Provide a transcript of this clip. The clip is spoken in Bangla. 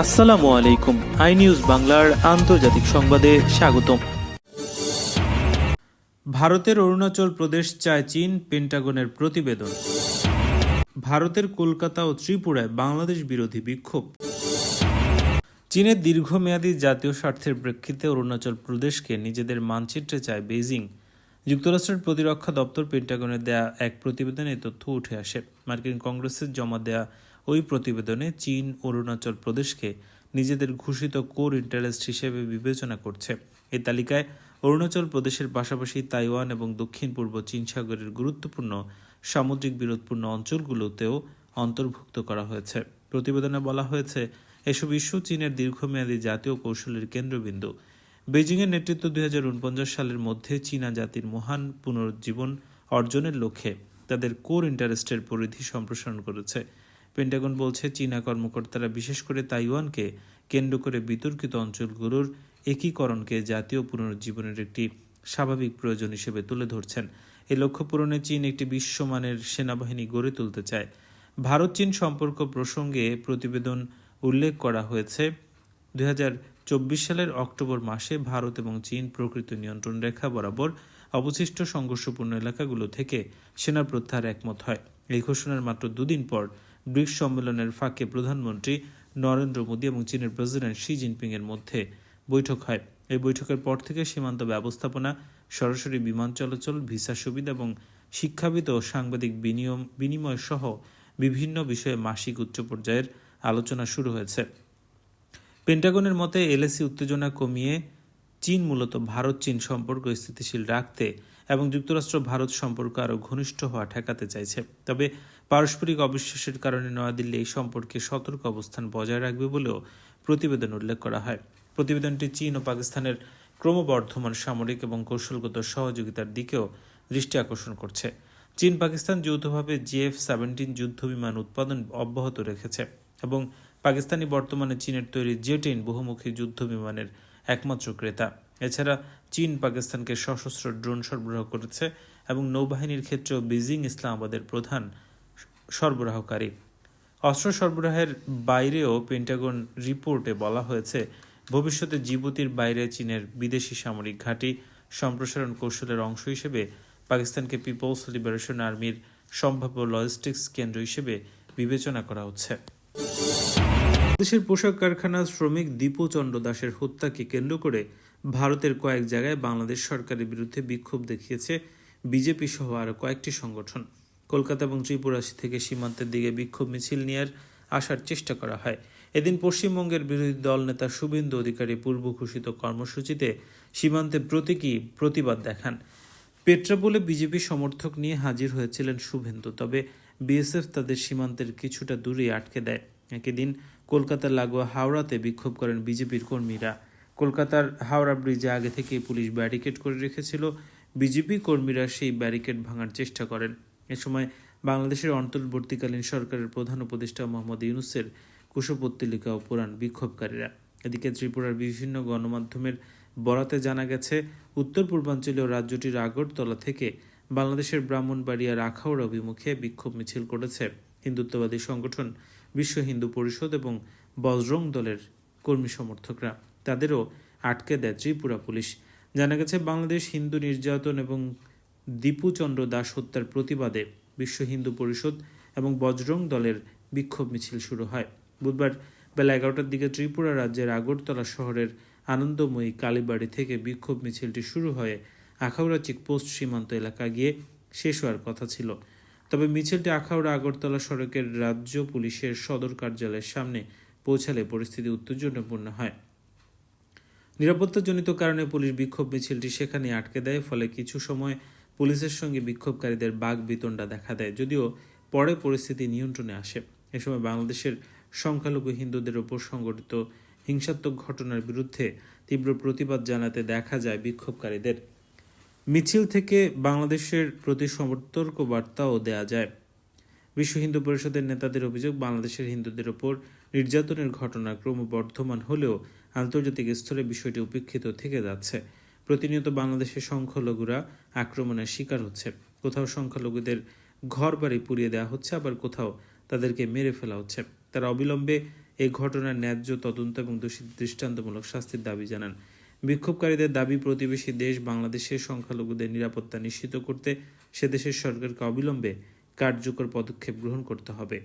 আসসালামু আলাইকুম। আই নিউজ বাংলার আন্তর্জাতিক সংবাদে স্বাগতম। ভারতের অরুণাচল প্রদেশ চায় চীন, পেন্টাগনের প্রতিবেদন। ভারতের কলকাতা ও ত্রিপুরায় বাংলাদেশ বিরোধী বিক্ষোভ। চীনের দীর্ঘমেয়াদী জাতীয় স্বার্থের প্রেক্ষিতে অরুণাচল প্রদেশকে নিজেদের মানচিত্রে চায় বেইজিং। যুক্তরাষ্ট্রের প্রতিরক্ষা দপ্তর পেন্টাগনের দেয়া এক প্রতিবেদনে তথ্য উঠে আসে। মার্কিন কংগ্রেসের জমা দেয়া ওই প্রতিবেদনে চীন, অরুণাচল প্রদেশকে নিজেদের ঘোষিত কোর ইন্টারেস্ট হিসেবে বিবেচনা করছে। এই তালিকায় অরুণাচল প্রদেশের পাশাপাশি তাইওয়ান এবং দক্ষিণ পূর্ব চীন সাগরের গুরুত্বপূর্ণ সামুদ্রিক বিরোধপূর্ণ অঞ্চলগুলোতেও অন্তর্ভুক্ত করা হয়েছে। প্রতিবেদনে বলা হয়েছে, এসব ইস্যু চীনের দীর্ঘমেয়াদী জাতীয় কৌশলের কেন্দ্রবিন্দু। বেজিংয়ের নেতৃত্ব দুই হাজার উনপঞ্চাশ সালের মধ্যে চীনা জাতির মহান পুনরুজ্জীবন অর্জনের লক্ষ্যে তাদের কোর ইন্টারেস্টের পরিধি সম্প্রসারণ করেছে। পেন্টাগন বলছে চীনা কর্মকর্তারা বিশেষ করে তাইওয়ানকে কেন্দ্র করে বিতর্কিত অঞ্চলগুলোর একীকরণকে জাতীয় পুনরুজ্জীবনের একটি স্বাভাবিক প্রয়োজন হিসেবে তুলে ধরছেন। এই লক্ষ্য পূরণে চীন একটি বিশ্বমানের সেনাবাহিনী গড়ে তুলতে চায়। ভারত চীন সম্পর্ক প্রসঙ্গে প্রতিবেদন উল্লেখ করা হয়েছে, দুই চব্বিশ সালের অক্টোবর মাসে ভারত এবং চীন প্রকৃত নিয়ন্ত্রণ রেখা বরাবর অবশিষ্ট সংঘর্ষপূর্ণ এলাকাগুলো থেকে সেনা প্রত্যাহার একমত হয়। এই ঘোষণার মাত্র দুদিন পর ব্রিক্স সম্মেলনের ফাঁকে প্রধানমন্ত্রী নরেন্দ্র মোদী এবং চীনের প্রেসিডেন্ট শি জিনপিং এর মধ্যে বৈঠক হয়। এই বৈঠকের পর থেকে সীমান্ত ব্যবস্থাপনা, সরাসরি বিমান চলাচল, ভিসা সুবিধা এবং শিক্ষাবিদ ও সাংবাদিক বিনিয়ম বিনিময় সহ বিভিন্ন বিষয়ে মাসিক উচ্চ পর্যায়ের আলোচনা শুরু হয়েছে। পেন্টাগনের মতে, এলএসি উত্তেজনা কমিয়ে চীন মূলত ভারত চীন সম্পর্ক স্থিতিশীল রাখতে এবং যুক্তরাষ্ট্র ভারত সম্পর্ক আরও ঘনিষ্ঠ হওয়া ঠেকাতে চাইছে। তবে পারস্পরিক অবিশ্বাসের কারণে নয়াদিল্লি এই সম্পর্কে সতর্ক অবস্থান বজায় রাখবে বলেও প্রতিবেদন উল্লেখ করা হয়। প্রতিবেদনটি চীন ও পাকিস্তানের ক্রমবর্ধমান সামরিক এবং কৌশলগত সহযোগিতার দিকেও দৃষ্টি আকর্ষণ করছে। চীন পাকিস্তান যৌথভাবে জিএফ সেভেন্টিন যুদ্ধবিমান উৎপাদন অব্যাহত রেখেছে এবং পাকিস্তানি বর্তমানে চীনের তৈরি জেটেইন বহুমুখী যুদ্ধ বিমানের একমাত্র ক্রেতা। এছাড়া চীন পাকিস্তানকে সশস্ত্র ড্রোন সরবরাহ করেছে এবং নৌবাহিনীর ক্ষেত্রেও বেজিং ইসলামাবাদের প্রধান সরবরাহকারী। অস্ত্র সরবরাহের বাইরেও পেন্টাগন রিপোর্টে বলা হয়েছে, ভবিষ্যতে জিবুতির বাইরে চীনের বিদেশি সামরিক ঘাঁটি সম্প্রসারণ কৌশলের অংশ হিসেবে পাকিস্তানকে পিপলস লিবারেশন আর্মির সম্ভাব্য লজিস্টিক্স কেন্দ্র হিসেবে বিবেচনা করা হচ্ছে। দেশের পোশাক কারখানার শ্রমিক দীপু চন্দ্র দাসের হত্যাকে কেন্দ্র করে ভারতের কয়েক জায়গায় বাংলাদেশ সরকারের বিরুদ্ধে বিক্ষোভ দেখিয়েছে বিজেপি সহ আরও কয়েকটি সংগঠন। কলকাতা এবং ত্রিপুরা থেকে সীমান্তের দিকে বিক্ষোভ মিছিল নিয়ে আসার চেষ্টা করা হয়। এদিন পশ্চিমবঙ্গের বিরোধী দল নেতা শুভেন্দু অধিকারী পূর্ব ঘোষিত কর্মসূচিতে সীমান্তে প্রতীকী প্রতিবাদ দেখান। পেট্রাপোলে বিজেপি সমর্থক নিয়ে হাজির হয়েছিলেন শুভেন্দু, তবে বিএসএফ তাদের সীমান্তের কিছুটা দূরেই আটকে দেয়। একই দিন কলকাতার লাগোয়া হাওড়াতে বিক্ষোভ করেন বিজেপির কর্মীরা। কলকাতার হাওড়া ব্রিজে আগে থেকেই পুলিশ ব্যারিকেড করে রেখেছিল। বিজেপি কর্মীরা সেই ব্যারিকেড ভাঙার চেষ্টা করেন। এ সময় বাংলাদেশের অন্তর্বর্তীকালীন সরকারের প্রধান উপদেষ্টা মোহাম্মদ ইউনুসের কুশপত্তলিকা ও পুরাণ বিক্ষোভকারীরা। এদিকে ত্রিপুরার বিভিন্ন গণমাধ্যমের বরাতে জানা গেছে, উত্তর পূর্বাঞ্চলীয় রাজ্যটির আগরতলা থেকে বাংলাদেশের ব্রাহ্মণবাড়িয়ার আখাউড়া অভিমুখে বিক্ষোভ মিছিল করেছে হিন্দুত্ববাদী সংগঠন বিশ্ব হিন্দু পরিষদ এবং বজরং দলের কর্মী সমর্থকরা। তাদেরও আটকে দেয় ত্রিপুরা পুলিশ। জানা গেছে, বাংলাদেশ হিন্দু নির্যাতন এবং দীপুচন্দ্র দাস হত্যার প্রতিবাদে বিশ্ব হিন্দু পরিষদ এবং বজরং দলের বিক্ষোভ মিছিল শুরু হয়। বুধবার বেলা এগারোটার দিকে ত্রিপুরা রাজ্যের আগরতলা শহরের আনন্দময়ী কালীবাড়ি থেকে বিক্ষোভ মিছিলটি শুরু হয়ে আখাউড়া চেকপোস্ট সীমান্ত এলাকা গিয়ে শেষ হওয়ার কথা ছিল। তবে মিছিলটি আখাউড়া আগরতলা সড়কের রাজ্য পুলিশের সদর কার্যালয়ের সামনে পৌঁছালে পরিস্থিতি উত্তেজনাপূর্ণ হয়। নিরাপত্তাজনিত কারণে পুলিশ বিক্ষোভ মিছিলটি সেখানে আটকে দেয়, ফলে কিছু সময় পুলিশের সঙ্গে বিক্ষোভকারীদের বাঘ বিতণ্ডা দেখা দেয়, যদিও পরে পরিস্থিতি নিয়ন্ত্রণে আসে। এ সময় বাংলাদেশের সংখ্যালঘু হিন্দুদের ওপর সংঘটিত হিংসাত্মক ঘটনার বিরুদ্ধে তীব্র প্রতিবাদ জানাতে দেখা যায় বিক্ষোভকারীদের। মিছিল থেকে বাংলাদেশের প্রতি সতর্ক বার্তাও দেয়া যায়। বিশ্ব হিন্দু পরিষদের নেতাদের অভিযোগ, বাংলাদেশের হিন্দুদের ওপর নির্যাতনের ঘটনা ক্রমবর্ধমান হলেও আন্তর্জাতিক স্তরে বিষয়টি উপেক্ষিত থেকে যাচ্ছে। প্রতিনিয়ত বাংলাদেশের সংখ্যালঘুরা আক্রমণের শিকার হচ্ছে। কোথাও সংখ্যালঘুদের ঘর বাড়ি পুড়িয়ে দেওয়া হচ্ছে, আবার কোথাও তাদেরকে মেরে ফেলা হচ্ছে। তারা অবিলম্বে এই ঘটনার ন্যায্য তদন্ত এবং দোষী দৃষ্টান্তমূলক শাস্তির দাবি জানান। বিক্ষোভকারীদের দাবি, প্রতিবেশী দেশ বাংলাদেশের সংখ্যালঘুদের নিরাপত্তা নিশ্চিত করতে সে দেশের সরকারকে অবিলম্বে কার্যকর পদক্ষেপ গ্রহণ করতে হবে।